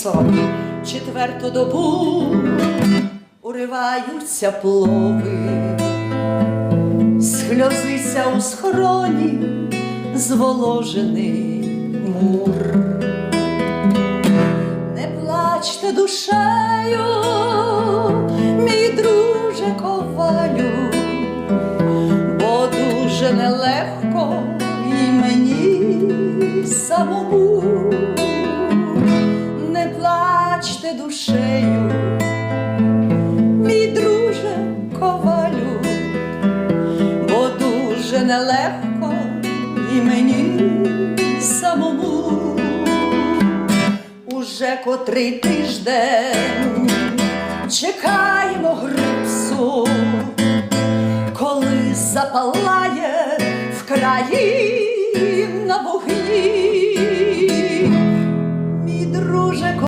слова. Четверту добу уриваються плови, сльозиться у схроні зволожений мур. Не плачте душею, мій друже ковалю, бо дуже нелегко і мені самому. Душею, мій друже ковалю, бо дуже нелегко і мені самому. Уже котрий тиждень чекаємо грипсу, коли запалає в краї на вогні.